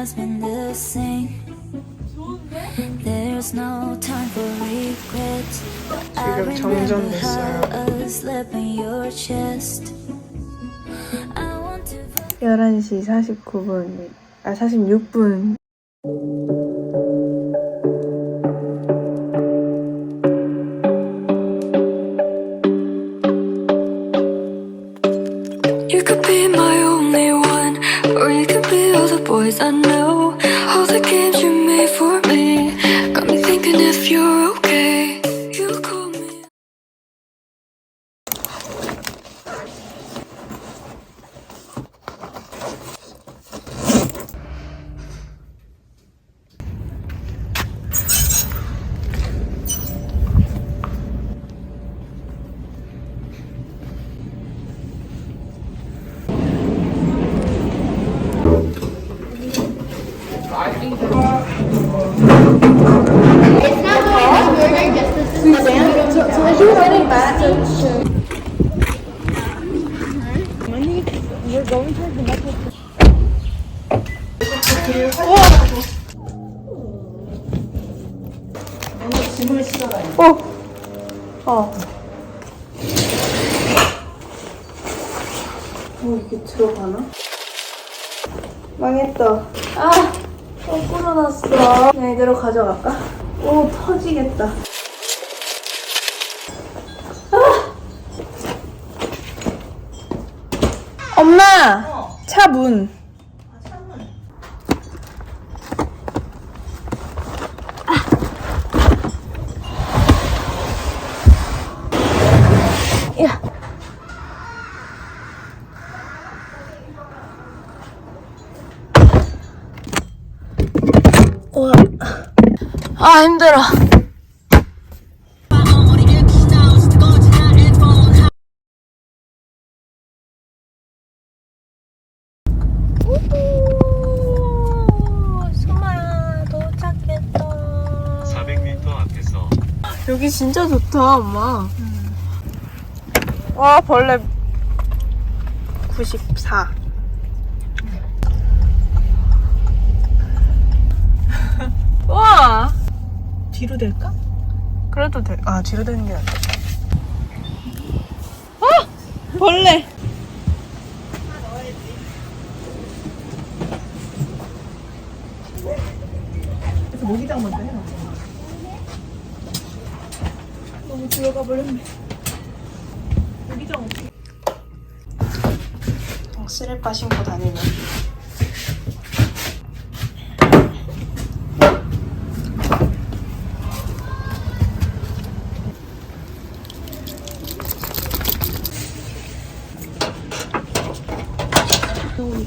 has been the same. There's no time for regrets. But I 지금 remember 정전됐어요. how I slept in your chest. I want to 11시 49분, 아, 46분. 어. 어, 이게 들어가나? 망했다. 아! 또 끊어놨어. 그냥 이대로 가져갈까? 오, 터지겠다. 아! 엄마! 차 문. 아, 힘들어. 소마야, 도착했다. 400m 앞에서 여기 진짜 좋다, 엄마. 와, 벌레 94. 와! 뒤로 될까? 그래도 돼. 아, 뒤로 되는 게 낫다. 아! 벌레! 모기장 먼저 해. 너무 들어가 버렸네. 모기장 어떻게? 어, 쓰레 빠 신고 다니 네.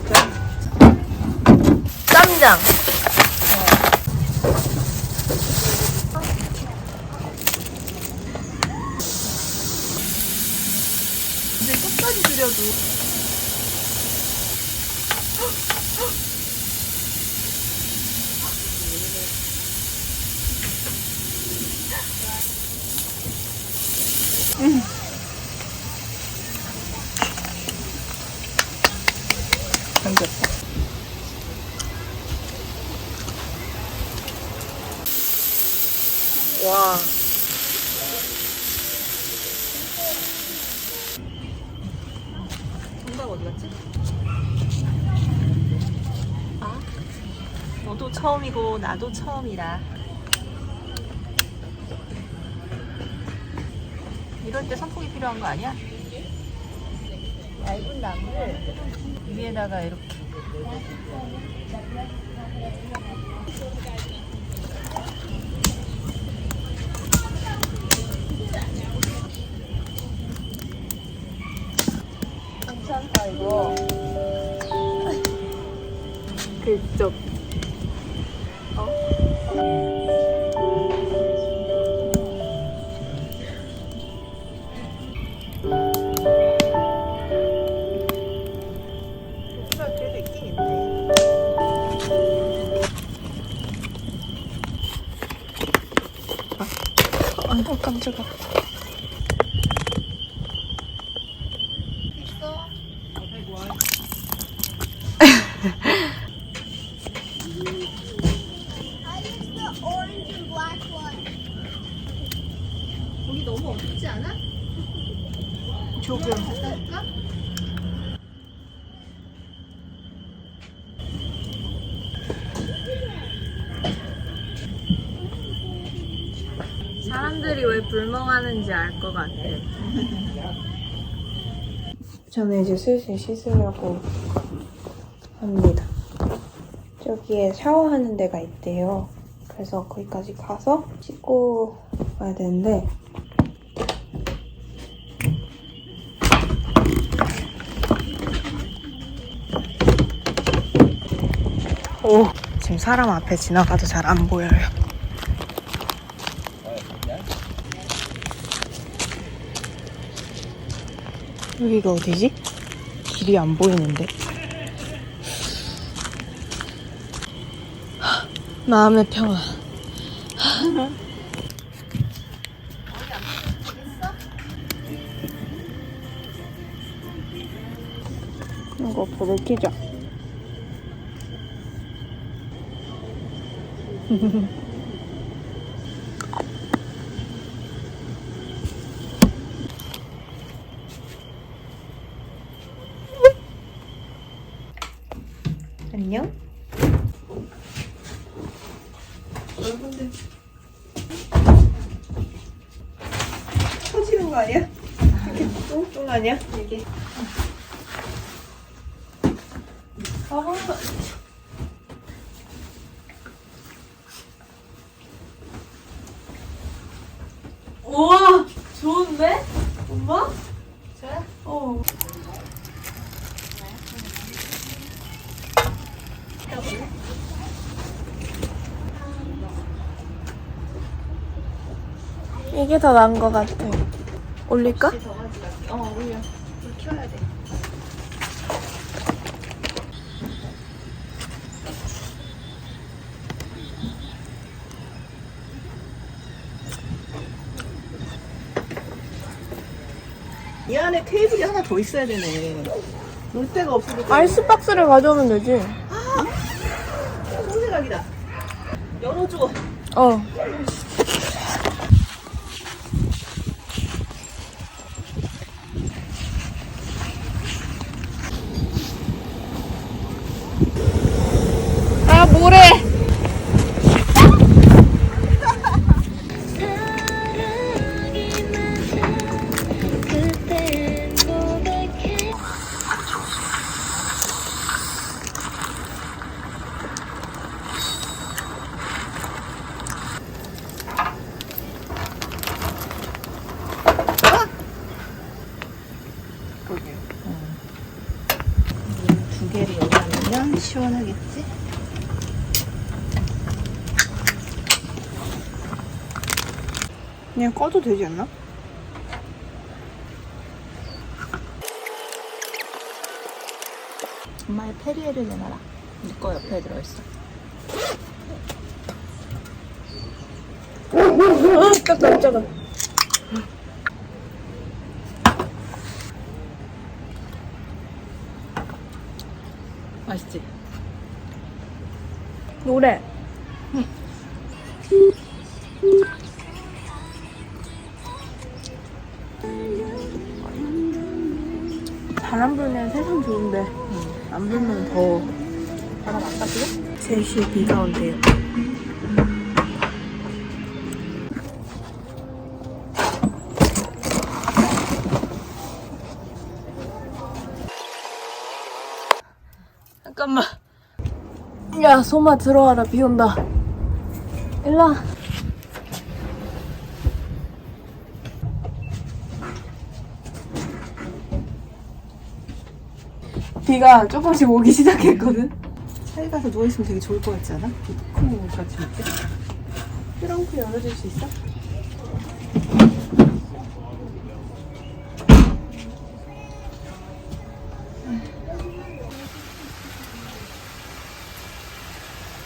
쌈장. 잠겼다. 와. 정답 어디 갔지? 아, 너도 처음이고 나도 처음이라. 이럴 때 선풍기 필요한 거 아니야? 얇은 나무를 위에다가 이렇게. 괜찮다 이거. 그쪽. 고 안 죽어. 고기 너무 어둡지 않아? 조금. 불멍하는지 알 것 같아. 저는 이제 슬슬 씻으려고 합니다. 저기에 샤워하는 데가 있대요. 그래서 거기까지 가서 씻고 와야 되는데 오 지금 사람 앞에 지나가도 잘 안 보여요. 여기가 어디지? 길이 안 보이는데. 하, 마음의 평화. 이거 불을 켜자. 안녕. 여러분들 터지는 거 아니야? 이렇게 뚱뚱하냐? 이게. 아. 우와, 좋은데? 엄마? 좋아? 어. 이게 더 나은 것 같아. 올릴까? 어 올려 불 켜야 돼 이 안에 테이블이 하나 더 있어야 되네. 놀 데가 없으니까. 아이스박스를 가져오면 되지. 손세각이다. 열어줘. 어. 그냥 꺼도 되지 않나? 엄마의 페리에를 내놔라. 네거 옆에 들어있어. 딱 깜짝아. 맛있지? 노래. 빠지고? 3시에 비가 온대요. 잠깐만. 야, 소마 들어와라. 비 온다. 일로 와. 비가 조금씩 오기 시작했거든. 차에 가서 누워있으면 되게 좋을 것 같지 않아? 큰 같이 밑에. 트렁크 열어줄 수 있어?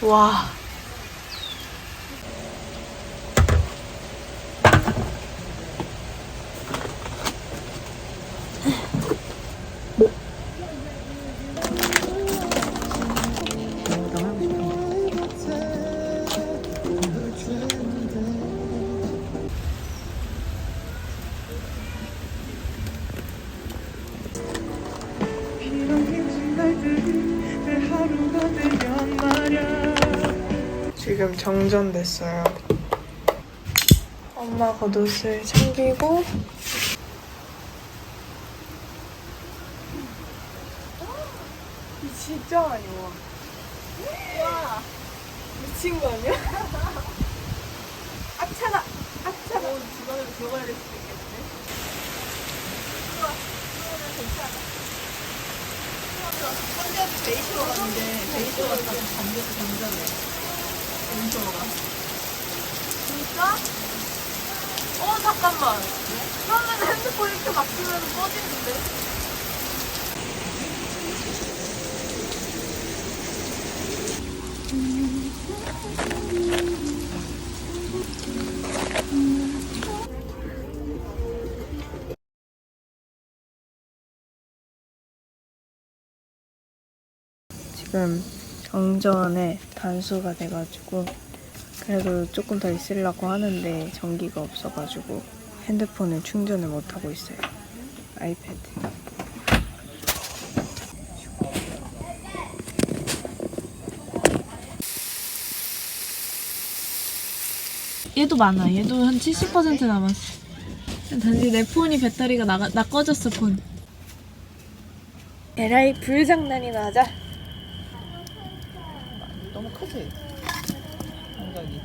와. 정전됐어요. 엄마 겉옷을 챙기고 이 진짜 많이 와. 와 미친 거 아니야? 아차가 아차가 집안으로 들어가야 될 수도 있겠는데. 좋아, 그러면 괜찮아. 선대한테 데이트로 갔는데 데이트로 갔다가 잠겨서 잠자네. 데이트로가. 진짜? 어 잠깐만. 그러면 핸드폰 이렇게 막히면 꺼지는데? 지금 정전에 단수가 돼가지고 그래도 조금 더 있으려고 하는데 전기가 없어가지고 핸드폰을 충전을 못하고 있어요. 아이패드. 얘도 많아. 얘도 한 70% 남았어. 단지 내 폰이 배터리가 나가, 나 꺼졌어, 폰. 에라이 불장난이나 하자. 크지? 감각이.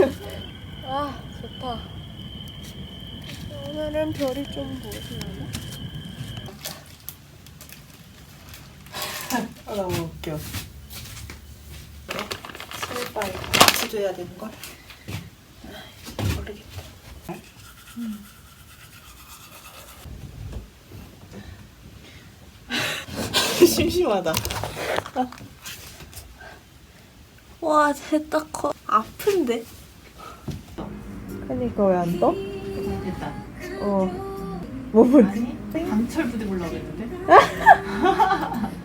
아 좋다. 오늘은 별이 좀 보이려나? 아, 너무 웃겨. 슬빠이. 같이 줘야 되는 걸? 모르겠다. 심심하다. 와 됐다 커. 아픈데? 그니까 왜 안 떠? 됐다. 어. 뭐 보지? 아니, 강철 부대 보려고 했는데.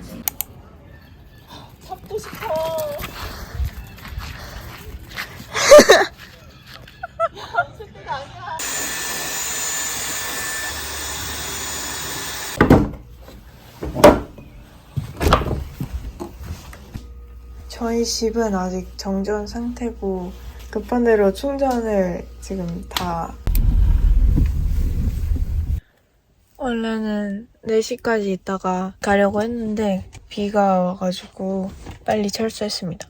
저희 집은 아직 정전 상태고 급한 대로 충전을 지금 다 원래는 4시까지 있다가 가려고 했는데 비가 와가지고 빨리 철수했습니다.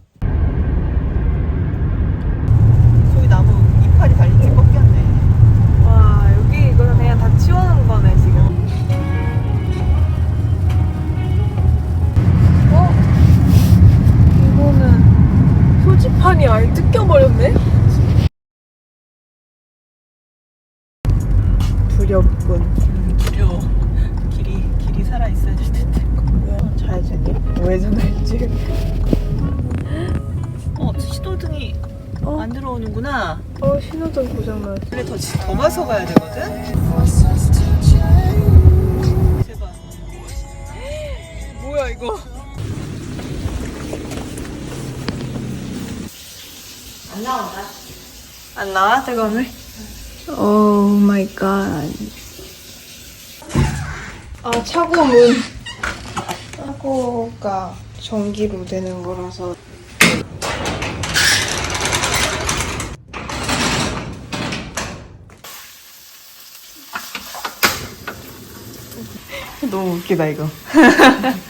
두렵군. 두려워. 길이 길이 살아 있어야 될 텐데. 왜 전화했지? 어 시도등이 어? 안 들어오는구나. 어 신호등 고장 났어. 원래 더, 더 가서 가야 되거든. 제발. 뭐야 이거? 안 나온다. 안 나와 대검을? 오 마이 갓. 아 차고 문. 차고가 전기로 되는 거라서. 너무 웃기다 이거.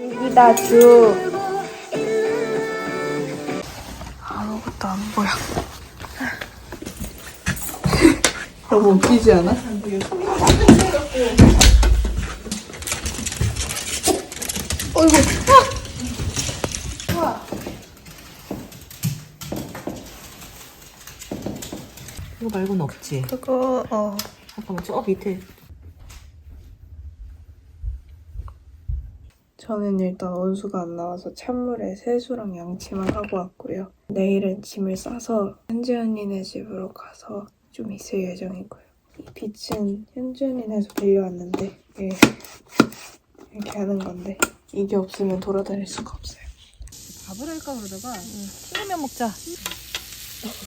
여기다 주. 보여. 너무 웃기지 않아? 이거 말고는 없지. 그거 어. 잠깐만 저 밑에 저는 일단 원수가 안 나와서 찬물에 세수랑 양치만 하고 왔고요. 내일은 짐을 싸서 현지 언니네 집으로 가서 좀 있을 예정이고요. 이 빛은 현지 언니네에서 빌려왔는데 예. 이렇게 하는 건데 이게 없으면 돌아다닐 수가 없어요. 밥을 할까 그러다가 튀김면 먹자.